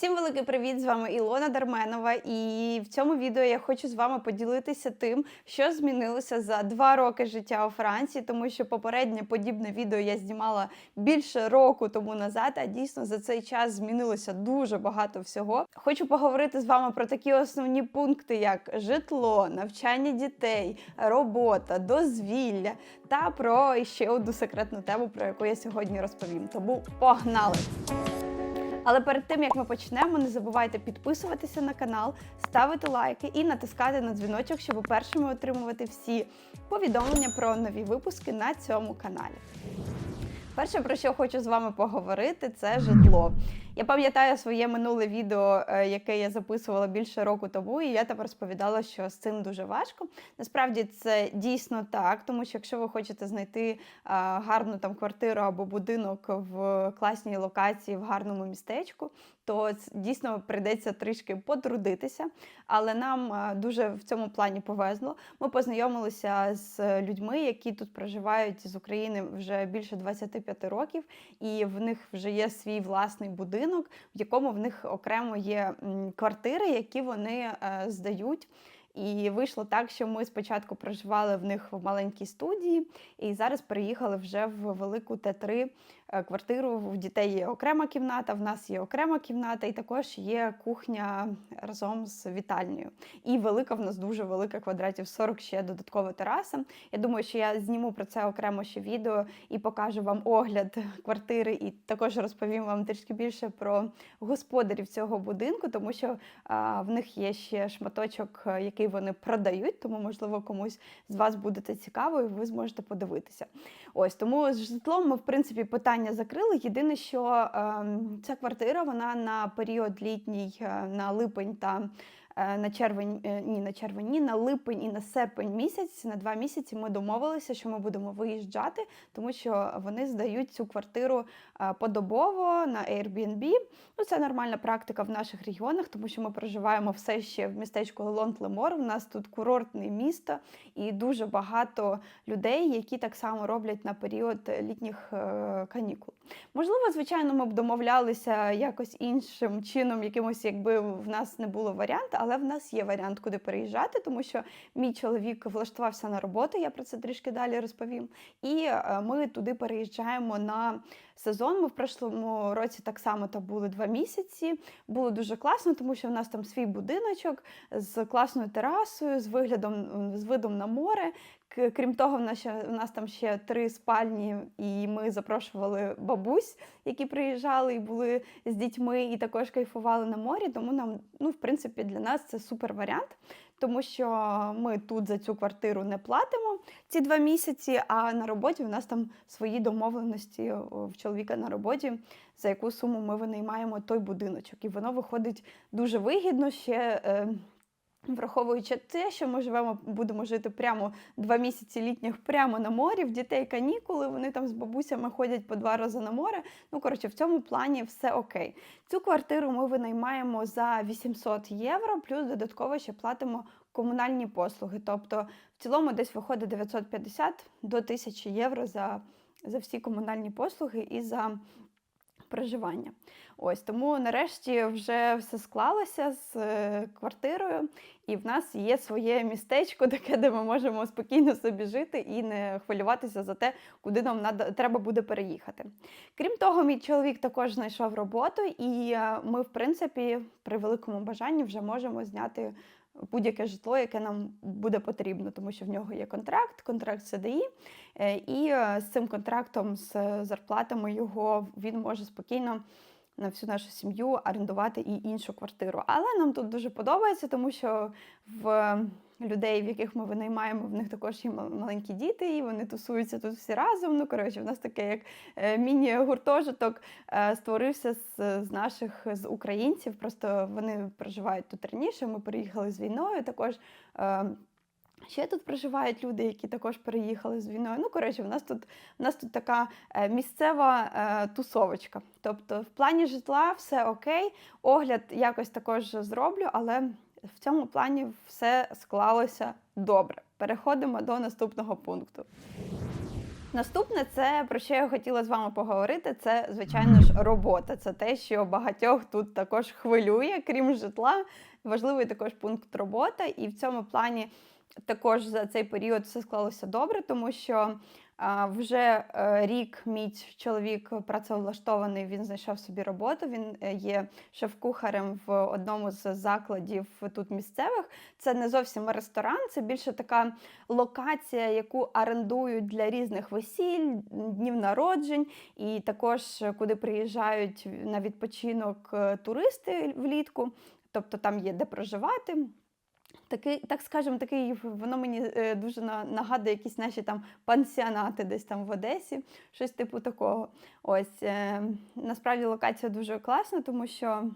Всім великий привіт! З вами Ілона Дарменова. І в цьому відео я хочу з вами поділитися тим, що змінилося за два роки життя у Франції, тому що попереднє подібне відео я знімала більше року тому назад. А дійсно за цей час змінилося дуже багато всього. Хочу поговорити з вами про такі основні пункти, як житло, навчання дітей, робота, дозвілля та про ще одну секретну тему, про яку я сьогодні розповім. Тому погнали! Але перед тим як ми почнемо, не забувайте підписуватися на канал, ставити лайки і натискати на дзвіночок, щоб першими отримувати всі повідомлення про нові випуски на цьому каналі. Перше, про що хочу з вами поговорити, це житло. Я пам'ятаю своє минуле відео, е, яке я записувала більше року тому, і я там розповідала, що з цим дуже важко. Насправді це дійсно так, тому що якщо ви хочете знайти гарну там квартиру або будинок в класній локації, в гарному містечку, то дійсно прийдеться трішки потрудитися. Але нам дуже в цьому плані повезло. Ми познайомилися з людьми, які тут проживають з України вже більше 25 років, і в них вже є свій власний будинок, в якому в них окремо є квартири, які вони е, здають. І вийшло так, що ми спочатку проживали в них в маленькій студії, і зараз переїхали вже в велику Т3 е, квартиру. В дітей є окрема кімната, в нас є окрема кімната, і також є кухня разом з вітальнею. І велика в нас дуже велика квадратів 40 ще додаткова тераса. Я думаю, що я зніму про це окремо ще відео і покажу вам огляд квартири, і також розповім вам трішки більше про господарів цього будинку, тому що а, в них є ще шматочок, е, який вони продають, тому можливо комусь з вас буде це цікаво, і ви зможете подивитися. Ось тому з житлом ми в принципі питання закрили. Єдине, що ем, ця квартира вона на період літній, е, на липень та на червень, е, ні, на червень, ні, на липень і на серпень місяць, на два місяці ми домовилися, що ми будемо виїжджати, тому що вони здають цю квартиру е, подобово на Airbnb. Ну, це нормальна практика в наших регіонах, тому що ми проживаємо все ще в містечку Лонт-Лемор. У нас тут курортне місто і дуже багато людей, які так само роблять на період літніх е, канікул. Можливо, звичайно, ми б домовлялися якось іншим чином, якимось, якби в нас не було варіанту, але в нас є варіант, куди переїжджати, тому що мій чоловік влаштувався на роботу, я про це трішки далі розповім. І е, ми туди переїжджаємо на сезон. Ми в прошлому році так само там були два місяці. Було дуже класно, тому що в нас там свій будиночок з класною терасою, з виглядом з видом на море. Крім того, в нас, у нас там ще три спальні, і ми запрошували бабусь, які приїжджали і були з дітьми, і також кайфували на морі. Тому нам, ну, в принципі, для нас це супер варіант, тому що ми тут за цю квартиру не платимо ці два місяці, а на роботі у нас там свої домовленості в чоловіка на роботі, за яку суму ми винаймаємо той будиночок. І воно виходить дуже вигідно ще. Враховуючи те, що ми живемо, будемо жити прямо два місяці літніх прямо на морі, в дітей канікули, вони там з бабусями ходять по два рази на море. Ну, коротше, в цьому плані все окей. Цю квартиру ми винаймаємо за 800 євро, плюс додатково ще платимо комунальні послуги. Тобто, в цілому десь виходить 950 до 1000 євро за, за всі комунальні послуги і за проживання. Ось тому нарешті вже все склалося з е, квартирою, і в нас є своє містечко, таке, де ми можемо спокійно собі жити і не хвилюватися за те, куди нам треба буде переїхати. Крім того, мій чоловік також знайшов роботу, і е, ми, в принципі, при великому бажанні вже можемо зняти будь-яке житло, яке нам буде потрібно, тому що в нього є контракт, контракт СДІ, е, і е, з цим контрактом, з зарплатами його він може спокійно на всю нашу сім'ю орендувати і іншу квартиру. Але нам тут дуже подобається, тому що в людей, в яких ми винаймаємо, в них також є маленькі діти, і вони тусуються тут всі разом. Ну, коротше, в нас таке як е, міні-гуртожиток е, створився з, з наших з українців. Просто вони проживають тут раніше. Ми приїхали з війною. Також е, Ще тут проживають люди, які також переїхали з війною. Ну, коротше, в нас тут, в нас тут така е, місцева е, тусовочка. Тобто, в плані житла все окей, огляд якось також зроблю, але в цьому плані все склалося добре. Переходимо до наступного пункту. Наступне, це про що я хотіла з вами поговорити. Це звичайно ж робота. Це те, що багатьох тут також хвилює, крім житла. Важливий також пункт робота, і в цьому плані також за цей період все склалося добре, тому що вже е, рік мій чоловік працевлаштований, він знайшов собі роботу. Він е, є шеф-кухарем в одному з закладів тут місцевих. Це не зовсім ресторан, це більше така локація, яку орендують для різних весіль, днів народжень, і також е, куди приїжджають на відпочинок туристи влітку. Тобто там є де проживати. Такий, так скажемо, такий воно мені е, дуже на- нагадує якісь наші там пансіонати десь там в Одесі, щось типу такого. Ось е, насправді локація дуже класна, тому що,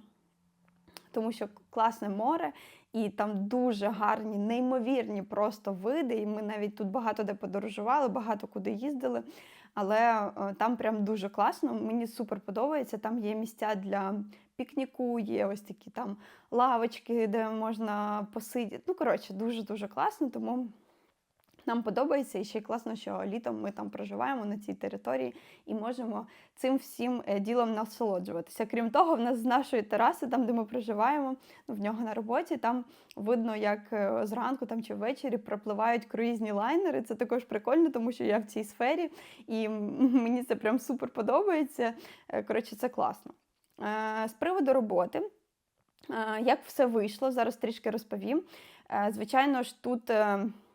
тому що класне море, і там дуже гарні, неймовірні просто види. І ми навіть тут багато де подорожували, багато куди їздили. Але е, там прям дуже класно. Мені супер подобається. Там є місця для пікніку, є ось такі там лавочки, де можна посидіти. Ну, коротше, дуже-дуже класно, тому нам подобається. І ще й класно, що літом ми там проживаємо на цій території і можемо цим всім е, ділом насолоджуватися. Крім того, в нас з нашої тераси, там, де ми проживаємо, ну, в нього на роботі, там видно, як е, зранку там, чи ввечері пропливають круїзні лайнери. Це також прикольно, тому що я в цій сфері, і мені це прям супер подобається. Е, Коротше, це класно. З приводу роботи, як все вийшло, зараз трішки розповім. Звичайно ж, тут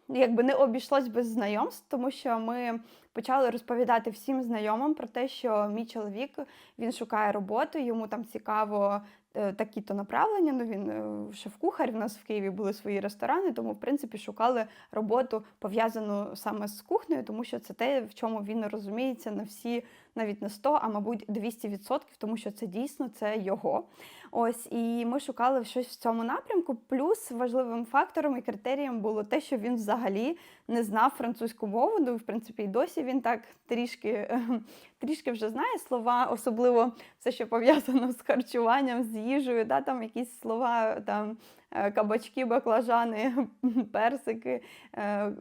якби не обійшлось без знайомств, тому що ми почали розповідати всім знайомим про те, що мій чоловік він шукає роботу, йому там цікаво е, такі-то направлення. Ну він е, шеф-кухар. В нас в Києві були свої ресторани, тому в принципі шукали роботу пов'язану саме з кухнею, тому що це те, в чому він розуміється на всі, навіть не 100, а мабуть 200%, тому що це дійсно це його. Ось і ми шукали щось в цьому напрямку. Плюс важливим фактором і критерієм було те, що він взагалі не знав французьку мову. Ну, в принципі, і досі він так трішки, трішки вже знає слова, особливо все, що пов'язано з харчуванням, з їжею, да, там якісь слова там. е, Кабачки, баклажани, персики, е,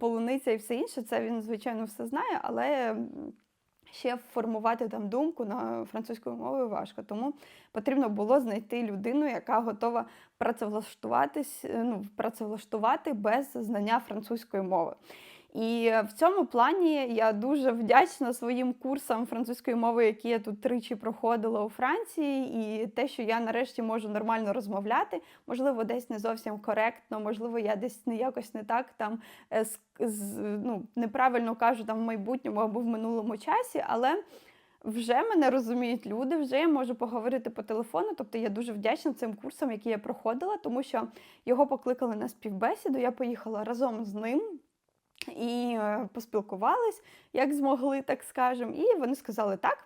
полуниця і все інше. Це він, звичайно, все знає, але ще формувати там думку на французькою мовою важко. Тому потрібно було знайти людину, яка готова працевлаштуватись, е, ну, працевлаштувати без знання французької мови. І в цьому плані я дуже вдячна своїм курсам французької мови, які я тут тричі проходила у Франції, і те, що я нарешті можу нормально розмовляти, можливо, десь не зовсім коректно, можливо, я десь не якось не так там е, з, з- ну, неправильно кажу там в майбутньому або в минулому часі, але вже мене розуміють люди, вже я можу поговорити по телефону. Тобто я дуже вдячна цим курсам, які я проходила, тому що його покликали на співбесіду. Я поїхала разом з ним. І е, поспілкувались, як змогли, так скажемо. І вони сказали так.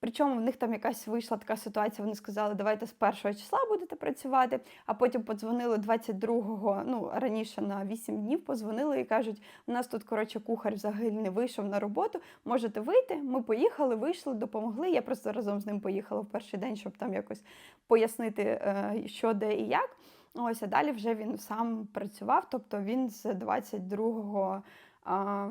Причому в них там якась вийшла така ситуація. Вони сказали, давайте з першого числа будете працювати. А потім подзвонили 22-го, ну раніше на 8 днів позвонили і кажуть: у нас тут коротше кухар взагалі не вийшов на роботу. Можете вийти? Ми поїхали, вийшли, допомогли. Я просто разом з ним поїхала в перший день, щоб там якось пояснити, е, що де і як. Ось а далі вже він сам працював. Тобто він з 22 а,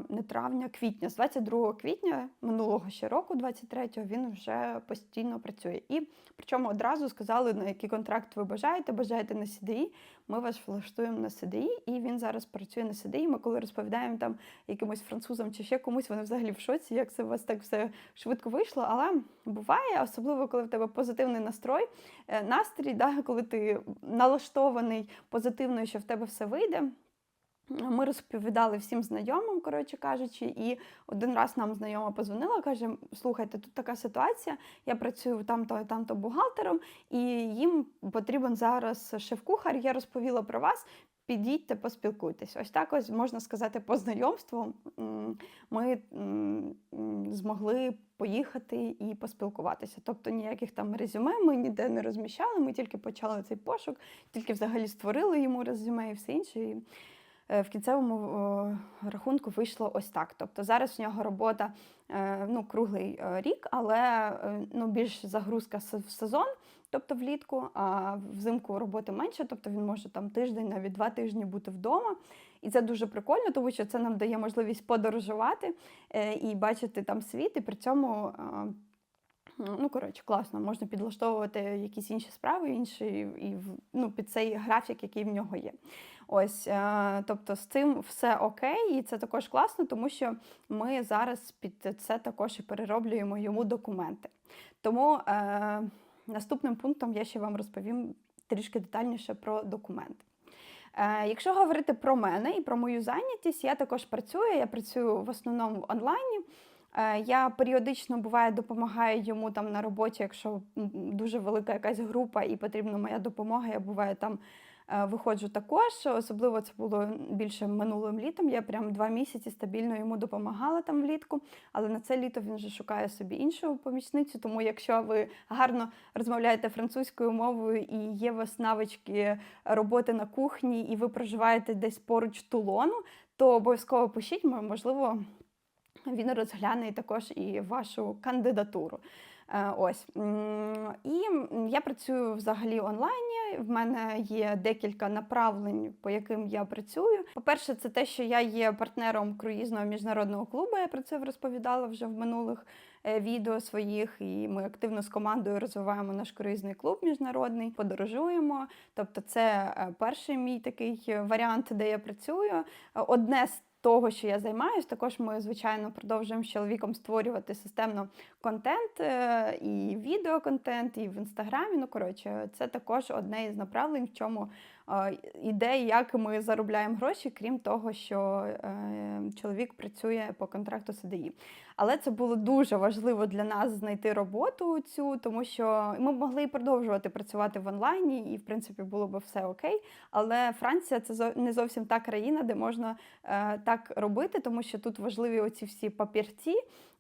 не травня, квітня, з 22 квітня минулого ще року, 23-го, він вже постійно працює. І причому одразу сказали, на який контракт ви бажаєте, бажаєте на CDI, ми вас влаштуємо на CDI, і він зараз працює на CDI. Ми коли розповідаємо там якимось французам чи ще комусь, вони взагалі в шоці, як це у вас так все швидко вийшло. Але буває, особливо коли в тебе позитивний настрой, е, настрій, да, коли ти налаштований позитивно, що в тебе все вийде. Ми розповідали всім знайомим, коротше кажучи, і один раз нам знайома позвонила, каже: слухайте, тут така ситуація, я працюю там-то і там-то бухгалтером, і їм потрібен зараз шеф-кухар. Я розповіла про вас. Підійдьте, поспілкуйтесь. Ось так ось можна сказати, по знайомству ми змогли поїхати і поспілкуватися. Тобто ніяких там резюме ми ніде не розміщали. Ми тільки почали цей пошук, тільки взагалі створили йому резюме і все інше. Е, в кінцевому е, рахунку вийшло ось так. Тобто зараз в нього робота е, ну, круглий рік, але ну, більш загрузка в сезон. тобто влітку, а взимку роботи менше, тобто він може там тиждень, навіть два тижні бути вдома. І це дуже прикольно, тому що це нам дає можливість подорожувати і бачити там світ, і при цьому. Ну, коротше, класно, можна підлаштовувати якісь інші справи, інші і ну, під цей графік, який в нього є. Ось, е, тобто з цим все окей, і це також класно, тому що ми зараз під це також і перероблюємо йому документи. Тому е, наступним пунктом я ще вам розповім трішки детальніше про документи. Е, Якщо говорити про мене і про мою зайнятість, я також працюю. Я працюю в основному в онлайні. Е, Я періодично буває допомагаю йому там на роботі, якщо дуже велика якась група і потрібна моя допомога, я буває там виходжу також. Особливо це було більше минулим літом. Я прям два місяці стабільно йому допомагала там влітку. Але на це літо він вже шукає собі іншу помічницю. Тому якщо ви гарно розмовляєте французькою мовою і є у вас навички роботи на кухні, і ви проживаєте десь поруч Тулону, то обов'язково пишіть, можливо, він розгляне також і вашу кандидатуру. Е, Ось і я працюю взагалі онлайні. В мене є декілька направлень, по яким я працюю. По-перше, це те, що я є партнером круїзного міжнародного клубу. Я про це розповідала вже в минулих е, відео своїх. І ми активно з командою розвиваємо наш круїзний клуб міжнародний, подорожуємо. Тобто, це е, перший мій такий варіант, де я працюю. Одне з того, що я займаюся, також ми, звичайно, продовжуємо з чоловіком створювати системно контент е, і відеоконтент, і в інстаграмі. Ну, коротше, це також одне із направлень, в чому е, іде, як ми заробляємо гроші, крім того, що е, чоловік працює по контракту СДІ. Але це було дуже важливо для нас знайти роботу цю, тому що ми могли і продовжувати працювати в онлайні, і в принципі було б все окей. Але Франція це не зовсім та країна, де можна е, так робити, тому що тут важливі оці всі папірці,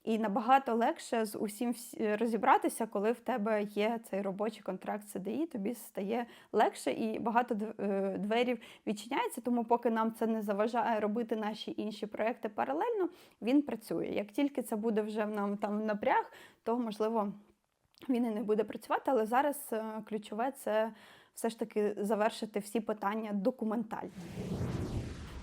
і набагато легше з усім всі- розібратися, коли в тебе є цей робочий контракт СДІ, тобі стає легше і багато е, дверів відчиняється. Тому, поки нам це не заважає робити наші інші проекти паралельно, він працює. Як тільки це буде вже нам там напряг, то можливо він і не буде працювати. Але зараз е, ключове це все ж таки завершити всі питання документальні.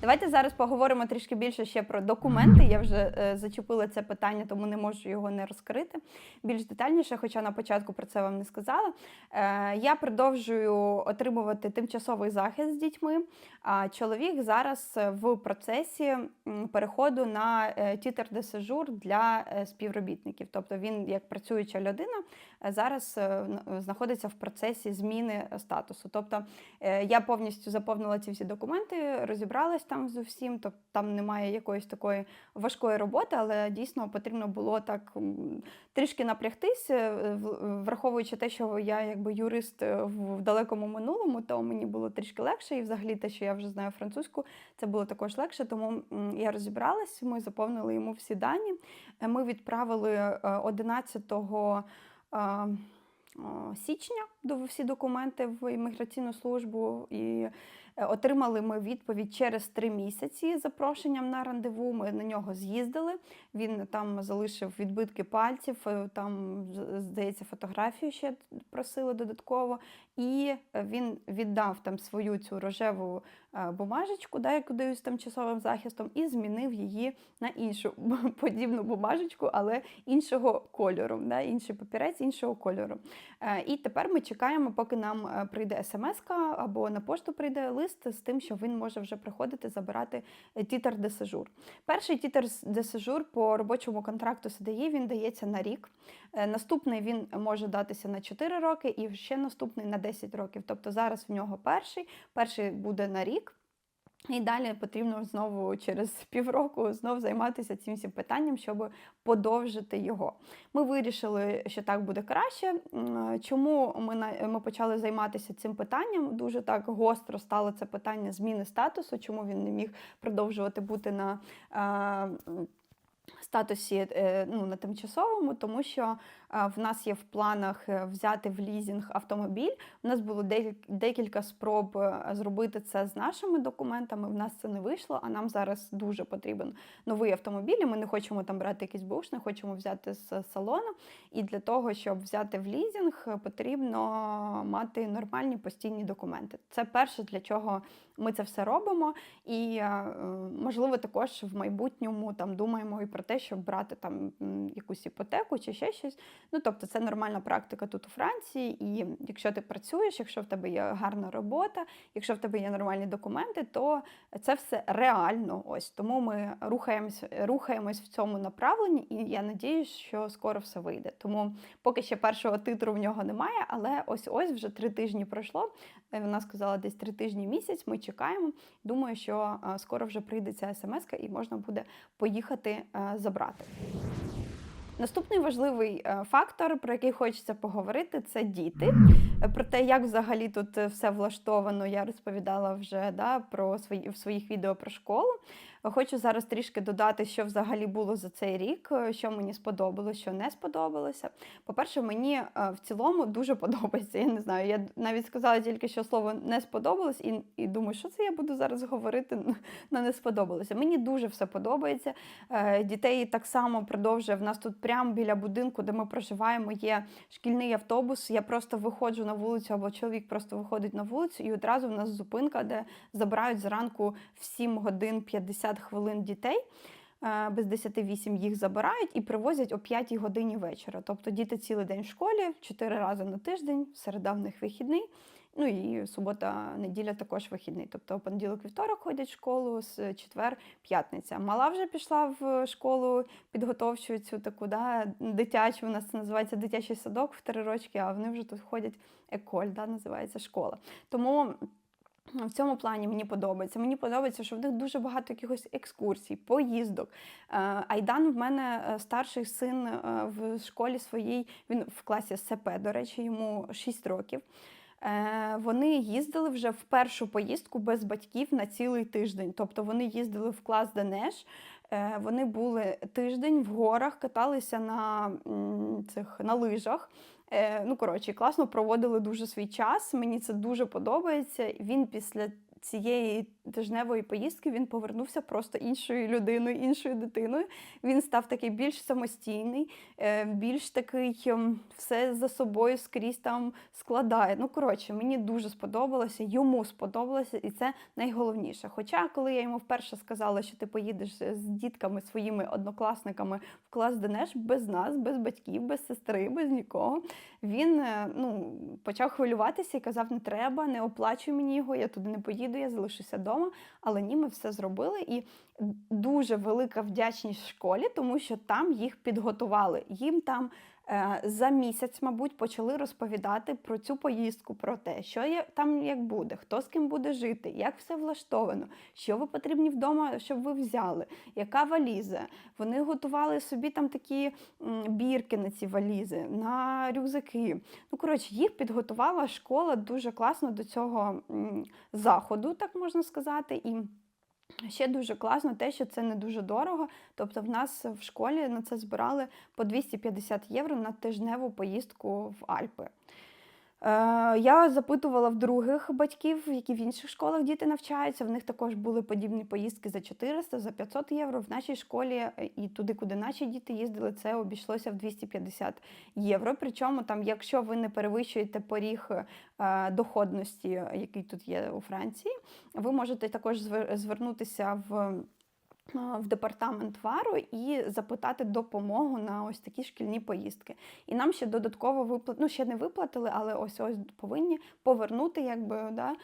Давайте зараз поговоримо трішки більше ще про документи. Я вже е, зачепила це питання, тому не можу його не розкрити більш детальніше, хоча на початку про це вам не сказала. Е, я продовжую отримувати тимчасовий захист з дітьми. А чоловік зараз е, в процесі переходу на е, тітер де сежур для е, співробітників. Тобто він, як працююча людина, зараз знаходиться в процесі зміни статусу. Тобто я повністю заповнила ці всі документи, розібралась там з усім, тобто там немає якоїсь такої важкої роботи, але дійсно потрібно було так трішки напрягтись, е, враховуючи те, що я якби юрист е, в далекому минулому, то мені було трішки легше, і взагалі те, що я вже знаю французьку, це було також легше. Тому я розібралась, ми заповнили йому всі дані. Е, Ми відправили е, 11 е, січня всі документи в імміграційну службу і отримали ми відповідь через три місяці запрошенням на рандеву. Ми на нього з'їздили. Він там залишив відбитки пальців, е, там здається, фотографію ще просили додатково. І е, він віддав там свою цю рожеву е, бумажечку, да, яку дають з тимчасовим захистом, і змінив її на іншу подібну бумажечку, але іншого кольору, да, інший папірець іншого кольору. Е, І тепер ми чекаємо, поки нам е, прийде смс або на пошту прийде лист з тим, що він може вже приходити забирати е, тітер де сежур. Перший тітер де сежур по робочому контракту СДІ він дається на рік. Е, Наступний він може датися на 4 роки і ще наступний на 10 років. Тобто зараз в нього перший, перший буде на рік. І далі потрібно знову через півроку знов займатися цим всім питанням, щоб подовжити його. Ми вирішили, що так буде краще. Чому ми ми почали займатися цим питанням? Дуже так гостро стало це питання зміни статусу, чому він не міг продовжувати бути на. Статусі е, ну, на тимчасовому, тому що е, в нас є в планах е, взяти в лізінг автомобіль. У нас було декілька спроб зробити це з нашими документами. В нас це не вийшло, а нам зараз дуже потрібен новий автомобіль. Ми не хочемо там брати якийсь бушний, хочемо взяти з салону. І для того, щоб взяти в лізінг, потрібно мати нормальні постійні документи. Це перше, для чого ми це все робимо. І можливо, також в майбутньому там думаємо і про те, щоб брати там якусь іпотеку чи ще щось. Ну тобто, це нормальна практика тут у Франції. І якщо ти працюєш, якщо в тебе є гарна робота, якщо в тебе є нормальні документи, то це все реально. Ось тому ми рухаємось, рухаємось в цьому направленні, і я надіюсь, що скоро все вийде. Тому поки ще першого титру в нього немає, але ось ось вже три тижні пройшло. Е, Вона сказала десь три тижні місяць. Ми чекаємо. Думаю, що е, скоро вже прийде ця смс і можна буде поїхати е, забрати. Наступний важливий е, фактор, про який хочеться поговорити, це діти. Про те, як взагалі тут е, все влаштовано, я розповідала вже да, про свої, в своїх відео про школу. Хочу зараз трішки додати, що взагалі було за цей рік, е, що мені сподобалося, що не сподобалося. По-перше, мені е, в цілому дуже подобається. Я не знаю, я навіть сказала тільки, що слово не сподобалось, і, і думаю, що це я буду зараз говорити на не сподобалося. Мені дуже все подобається. Дітей так само продовжує. В нас тут прямо біля будинку, де ми проживаємо, є шкільний автобус. Я просто виходжу на вулицю, або чоловік просто виходить на вулицю, і одразу в нас зупинка, де забирають зранку в 7 годин 50 хвилин дітей. Е, Без 10-8 їх забирають і привозять о 5 годині вечора. Тобто діти цілий день в школі, 4 рази на тиждень, середа в них вихідний. Ну і субота, неділя також вихідний. Тобто понеділок, вівторок ходять в школу, з четвер, п'ятниця. Мала вже пішла в школу підготовчу цю таку, да, дитячу. У нас це називається дитячий садок в три рочки, а вони вже тут ходять еколь, да, називається школа. Тому. В цьому плані мені подобається. Мені подобається, що в них дуже багато якихось екскурсій, поїздок. Е, Айдан в мене е, старший син е, в школі своїй, він в класі СП, до речі, йому 6 років. Е, Вони їздили вже в першу поїздку без батьків на цілий тиждень. Тобто вони їздили в клас Денеш. е, Вони були тиждень в горах, каталися на цих на лижах. Е, Ну, коротше, класно проводили дуже свій час. Мені це дуже подобається. Він після цієї тижневої поїздки він повернувся просто іншою людиною, іншою дитиною. Він став такий більш самостійний, е, більш такий ем, все за собою скрізь там складає. Ну, коротше, мені дуже сподобалося, йому сподобалося, і це найголовніше. Хоча, коли я йому вперше сказала, що ти поїдеш з дітками своїми однокласниками в клас ДНЕШ без нас, без батьків, без сестри, без нікого, він е, ну, почав хвилюватися і казав: не треба, не оплачуй мені його, я туди не поїду, я залишуся вдома. Але ні, ми все зробили. І дуже велика вдячність школі, тому що там їх підготували. Їм там за місяць, мабуть, почали розповідати про цю поїздку, про те, що є, там як буде, хто з ким буде жити, як все влаштовано, що ви потрібні вдома, щоб ви взяли, яка валіза. Вони готували собі там такі бірки на ці валізи, на рюкзаки. Ну, коротше, їх підготувала школа дуже класно до цього заходу, так можна сказати. І Ще дуже класно те, що це не дуже дорого. Тобто, в нас в школі на це збирали по 250 євро на тижневу поїздку в Альпи. Е, Я запитувала в других батьків, які в інших школах діти навчаються. В них також були подібні поїздки за 400, за 500 євро. В нашій школі е, і туди, куди наші діти їздили, це обійшлося в 250 євро. Причому там, якщо ви не перевищуєте поріг е, доходності, який тут є у Франції, ви можете також звер- звернутися в. Е, В департамент вару і запитати допомогу на ось такі шкільні поїздки. І нам ще додатково виплат... ну ще не виплатили, але ось ось повинні повернути, якби да,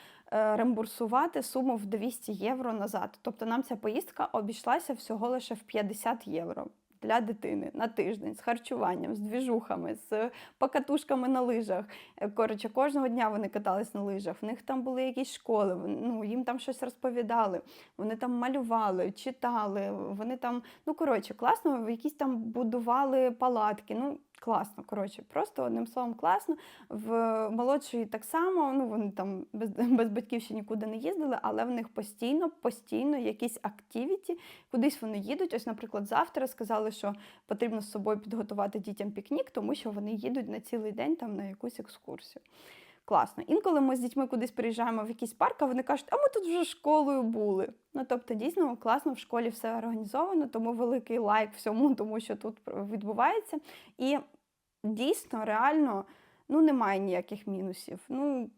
рембурсувати суму в 200 євро назад. Тобто нам ця поїздка обійшлася всього лише в 50 євро. Для дитини на тиждень з харчуванням, з двіжухами, з покатушками на лижах. Е, Коротше, кожного дня вони катались на лижах. В них там були якісь школи, ну їм там щось розповідали. Вони там малювали, читали. Вони там, ну коротше, класно, якісь там будували палатки. Ну Класно, коротше, просто одним словом класно. В молодшої так само, ну вони там без, без батьків ще нікуди не їздили, але в них постійно, постійно якісь активіті, кудись вони їдуть. Ось, наприклад, завтра сказали, що потрібно з собою підготувати дітям пікнік, тому що вони їдуть на цілий день там на якусь екскурсію. Класно. Інколи ми з дітьми кудись приїжджаємо в якийсь парк, а вони кажуть, а ми тут вже школою були. Ну тобто, дійсно класно в школі все організовано, тому великий лайк всьому, тому що тут відбувається. І дійсно, реально, ну немає ніяких мінусів. Ну,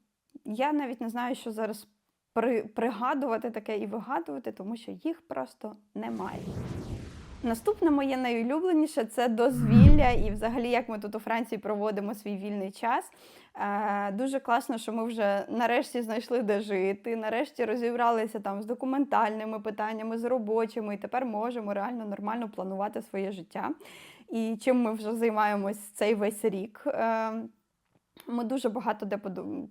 я навіть не знаю, що зараз при, пригадувати таке і вигадувати, тому що їх просто немає. Наступне моє найулюбленіше це дозвілля, і взагалі, як ми тут у Франції проводимо свій вільний час. Е, Дуже класно, що ми вже нарешті знайшли де жити, нарешті розібралися там з документальними питаннями, з робочими, і тепер можемо реально нормально планувати своє життя. І чим ми вже займаємось цей весь рік. Ми дуже багато де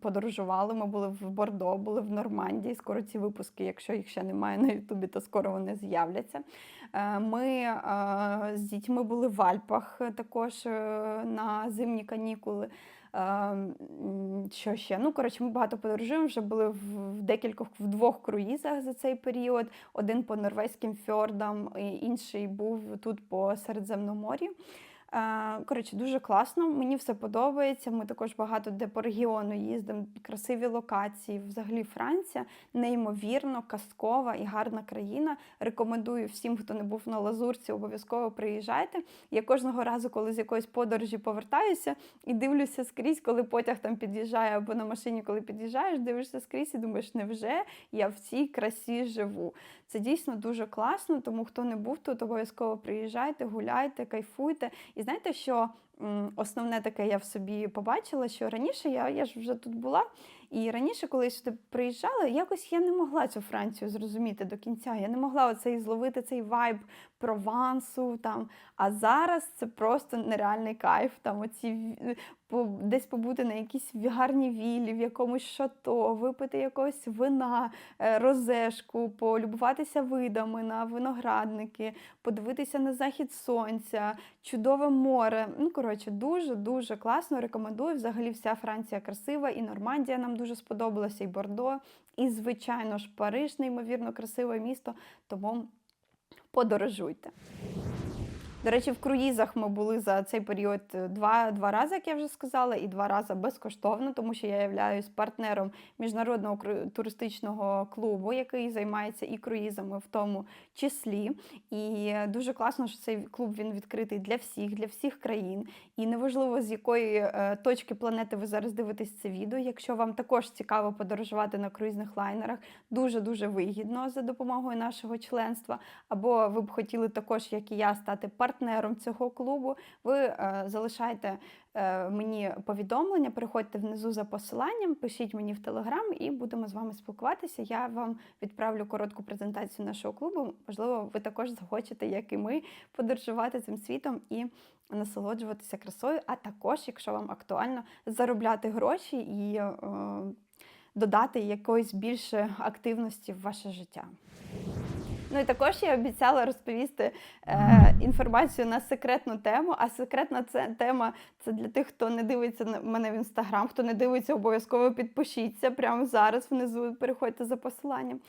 подорожували. Ми були в Бордо, були в Нормандії. Скоро ці випуски, якщо їх ще немає на Ютубі, то скоро вони з'являться. Е, Ми е, з дітьми були в Альпах е, також на зимні канікули. Що ще? Ну, коротше, ми багато подорожуємо. Вже були в декількох в двох круїзах за цей період. Один по норвезьким фьордам, інший був тут по Середземномор'ю. Е, Коротше, дуже класно, мені все подобається. Ми також багато де по регіону їздимо, красиві локації. Взагалі Франція неймовірно казкова і гарна країна. Рекомендую всім, хто не був на Лазурці, обов'язково приїжджайте. Я кожного разу, коли з якоїсь подорожі повертаюся і дивлюся скрізь, коли потяг там під'їжджає або на машині, коли під'їжджаєш, дивишся скрізь і думаєш, невже я в цій красі живу. Це дійсно дуже класно, тому хто не був тут, обов'язково приїжджайте, гуляйте, кайфуйте. І знаєте, що основне таке я в собі побачила, що раніше я, я ж вже тут була, і раніше, коли я сюди приїжджала, якось я не могла цю Францію зрозуміти до кінця. Я не могла оцей зловити цей вайб Провансу. Там. А зараз це просто нереальний кайф. Там оці десь побути на якійсь гарній віллі, в якомусь шато, випити якогось вина, е, розешку, полюбуватися видами на виноградники, подивитися на захід сонця, чудове море. Ну, коротше, дуже-дуже класно. Рекомендую. Взагалі вся Франція красива, і Нормандія нам дуже сподобалася, і Бордо, і, звичайно ж, Париж, неймовірно красиве місто. Тому подорожуйте. До речі, в круїзах ми були за цей період е, два, два рази, як я вже сказала, і два рази безкоштовно, тому що я являюсь партнером міжнародного туристичного клубу, який займається і круїзами в тому числі. І дуже класно, що цей клуб він відкритий для всіх, для всіх країн. І неважливо, з якої е, точки планети ви зараз дивитесь це відео. Якщо вам також цікаво подорожувати на круїзних лайнерах, дуже дуже вигідно за допомогою нашого членства. Або ви б хотіли також, як і я, стати партнером цього клубу. Ви е, залишайте е, мені повідомлення, переходьте внизу за посиланням, пишіть мені в телеграм і будемо з вами спілкуватися. Я вам відправлю коротку презентацію нашого клубу. Можливо, ви також захочете, як і ми, подорожувати цим світом і насолоджуватися красою. А також, якщо вам актуально, заробляти гроші і е, додати якоїсь більше активності в ваше життя. Ну і також я обіцяла розповісти е, інформацію на секретну тему. А секретна це тема це для тих, хто не дивиться на мене в інстаграм, хто не дивиться, обов'язково підпишіться прямо зараз внизу. Переходьте за посиланням.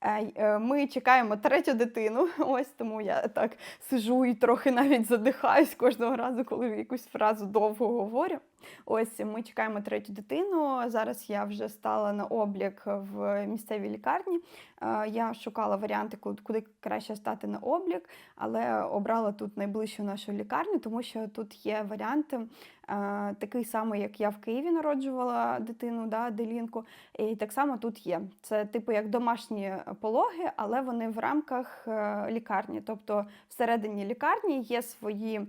Е, е, Ми чекаємо третю дитину. Ось тому я так сижу і трохи навіть задихаюсь кожного разу, коли якусь фразу довго говорю. Ось ми чекаємо третю дитину. Зараз я вже стала на облік в місцевій лікарні. Е, Я шукала варіанти, ку- куди краще стати на облік, але обрала тут найближчу нашу лікарню, тому що тут є варіанти е, такий самий, як я в Києві народжувала дитину, да, Делінку. І так само тут є. Це типу як домашні пологи, але вони в рамках е, лікарні. Тобто всередині лікарні є свої.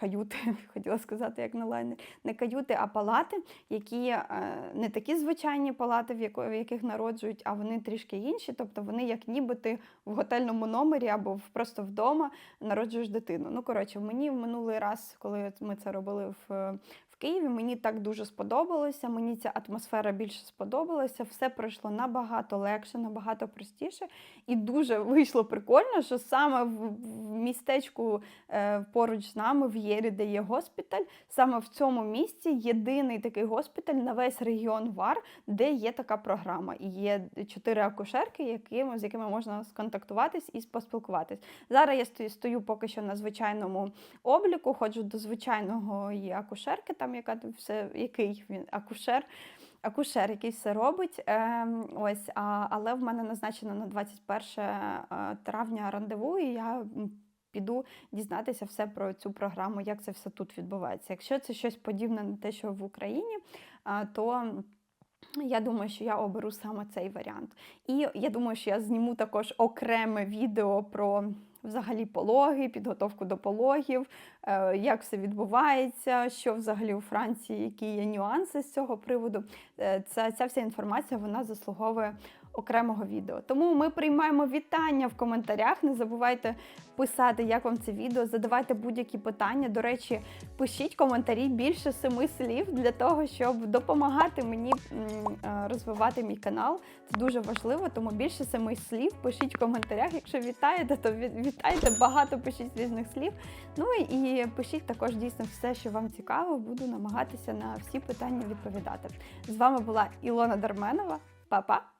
Каюти, хотіла сказати, як на лайнері, не каюти, а палати, які е, не такі звичайні палати, в, яких народжують, а вони трішки інші. Тобто вони як ніби ти в готельному номері або просто вдома народжуєш дитину. Ну, коротше, мені в минулий раз, коли ми це робили в Києві. Мені так дуже сподобалося. Мені ця атмосфера більше сподобалася. Все пройшло набагато легше, набагато простіше. І дуже вийшло прикольно, що саме в, містечку е, поруч з нами, в Єрі, де є госпіталь, саме в цьому місці єдиний такий госпіталь на весь регіон ВАР, де є така програма. І є чотири акушерки, якими, з якими можна сконтактуватись і поспілкуватись. Зараз я стою, стою поки що на звичайному обліку, ходжу до звичайного акушерки, там яка тут все, який він акушер. Акушер, який все робить, ем, ось, а, але в мене назначено на 21 е, травня рандеву, і я піду дізнатися все про цю програму, як це все тут відбувається. Якщо це щось подібне на те, що в Україні, а, то я думаю, що я оберу саме цей варіант. І я думаю, що я зніму також окреме відео про взагалі пологи, підготовку до пологів, е, як все відбувається, що взагалі у Франції, які є нюанси з цього приводу. Е, Ця, ця вся інформація вона заслуговує окремого відео. Тому ми приймаємо вітання в коментарях. Не забувайте писати, як вам це відео, задавайте будь-які питання. До речі, пишіть коментарі більше семи слів для того, щоб допомагати мені е, розвивати мій канал. Це дуже важливо, тому більше семи слів пишіть в коментарях. Якщо вітаєте, то вітайте багато пишіть різних слів. Ну і пишіть також дійсно все, що вам цікаво. Буду намагатися на всі питання відповідати. З вами була Ілона Дарменова. Па-па!